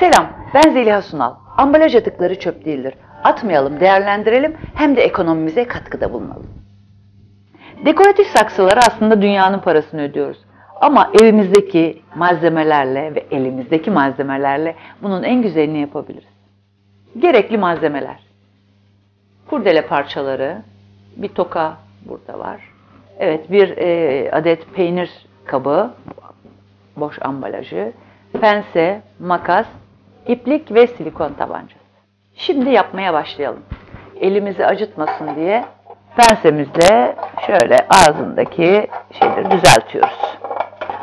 Selam, ben Zeliha Sunal. Ambalaj atıkları çöp değildir. Atmayalım, değerlendirelim hem de ekonomimize katkıda bulunalım. Dekoratif saksılara aslında dünyanın parasını ödüyoruz. Ama evimizdeki malzemelerle ve elimizdeki malzemelerle bunun en güzelini yapabiliriz. Gerekli malzemeler. Kurdele parçaları, bir toka burada var. Evet, bir e, adet peynir kabı, boş ambalajı, pense, makas, iplik ve silikon tabancası. Şimdi yapmaya başlayalım. Elimizi acıtmasın diye pensemizle şöyle ağzındaki şeyleri düzeltiyoruz.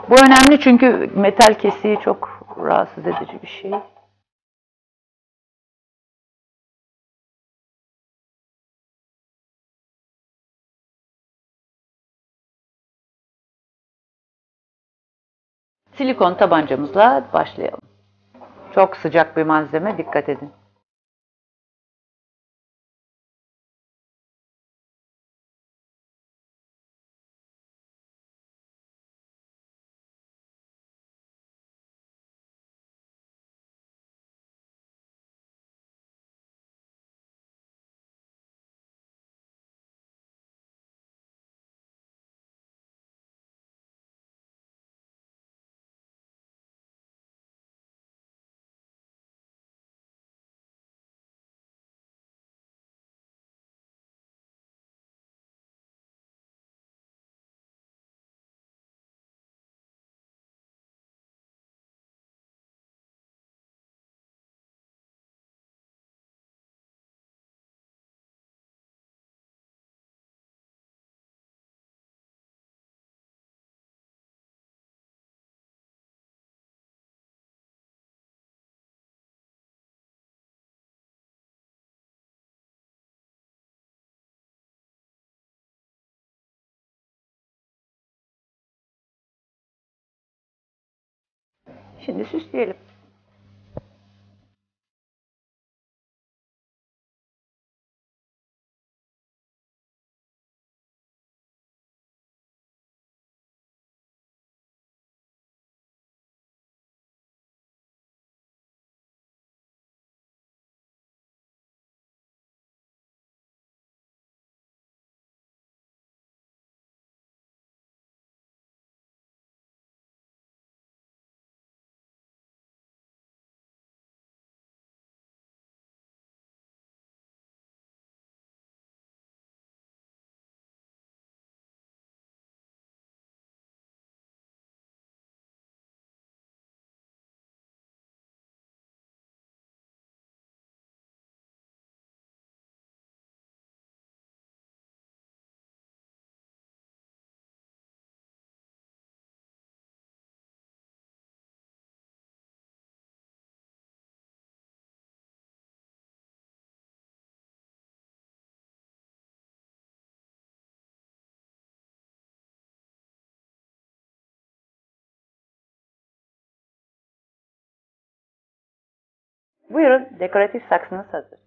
Bu önemli çünkü metal kesiği çok rahatsız edici bir şey. Silikon tabancamızla başlayalım. Çok sıcak bir malzeme, dikkat edin. Şimdi süsleyelim. Buyurun, dekoratif saksınız hazır.